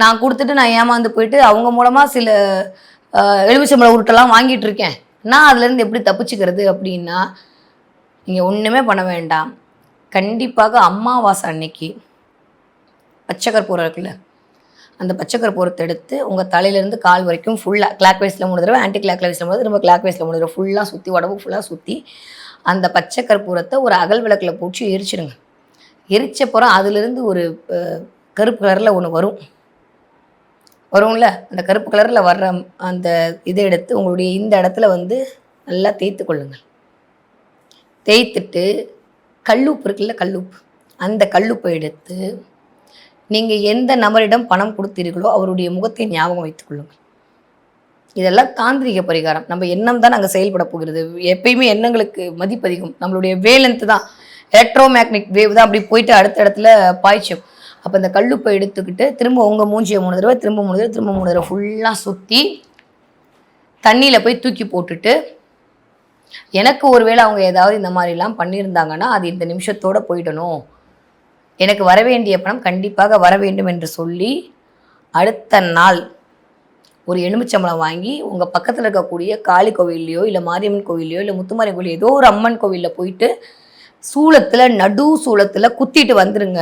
நான் கொடுத்துட்டு நான் ஏமாந்து போயிட்டு அவங்க மூலமாக சில எலுமிச்சம்பழ உருட்டெல்லாம் வாங்கிட்டு இருக்கேன். நான் அதுலேருந்து எப்படி தப்பிச்சுக்கிறது அப்படின்னா நீங்கள் ஒன்றுமே பண்ண வேண்டாம். கண்டிப்பாக அமாவாசை அன்னைக்கு பச்சை கற்பூரம் இருக்குல்ல அந்த பச்சை கற்பூரத்தை எடுத்து உங்கள் தலையிலேருந்து கால் வரைக்கும் ஃபுல்லாக கிளாக் வைஸில் மூணு தடவை ஆன்டி கிளாக் வைஸில் மூணு திரும்ப கிளாக் வைஸில் மூணு தடவை ஃபுல்லாக சுற்றி உடம்பு ஃபுல்லாக சுற்றி அந்த பச்சை கற்பூரத்தை ஒரு அகல் விளக்கில் பூச்சி எரிச்சிடுங்க எரிச்சப்புறம் அதுலேருந்து ஒரு கருப்பு கலரில் ஒன்று வரும். வரும்ல? அந்த கருப்பு கலரில் வர்ற அந்த இதை எடுத்து உங்களுடைய இந்த இடத்துல வந்து நல்லா தேய்த்து கொள்ளுங்கள். தேய்த்துட்டு கல்லுப்பு இருக்குல்ல கல்லுப்பு. அந்த கல்லுப்பை எடுத்து நீங்கள் எந்த நபரிடம் பணம் கொடுத்தீர்களோ அவருடைய முகத்தை ஞாபகம் வைத்துக் கொள்ளுங்கள். இதெல்லாம் தாந்திரிக பரிகாரம். நம்ம எண்ணம் தான் அங்கே செயல்பட போகிறது. எப்பயுமே எண்ணங்களுக்கு மதிப்பதிகம். நம்மளுடைய வேலன்த்து தான். எலக்ட்ரோ மேக்னிக் வேவ் தான். அப்படி போயிட்டு அடுத்த இடத்துல பாய்ச்சோம். அப்போ இந்த கல்லுப்பை எடுத்துக்கிட்டு திரும்ப உங்கள் மூஞ்சியை மூணு தடவை திரும்ப மூணு தடவை திரும்ப மூணு தடவை ஃபுல்லாக சுற்றி தண்ணியில் போய் தூக்கி போட்டுட்டு எனக்கு ஒருவேளை அவங்க ஏதாவது இந்த மாதிரிலாம் பண்ணியிருந்தாங்கன்னா அது இந்த நிமிஷத்தோட போயிடணும். எனக்கு வர வேண்டிய பணம் கண்டிப்பாக வர வேண்டும் என்று சொல்லி அடுத்த நாள் ஒரு எலுமிச்சம்பழம் வாங்கி உங்கள் பக்கத்தில் இருக்கக்கூடிய காளி கோவில்லையோ இல்லை மாரியம்மன் கோவில்லையோ இல்லை முத்துமாரி கோவில் ஏதோ ஒரு அம்மன் கோவிலில் போயிட்டு சூளத்தில் நடு சூளத்தில் குத்திட்டு வந்துருங்க.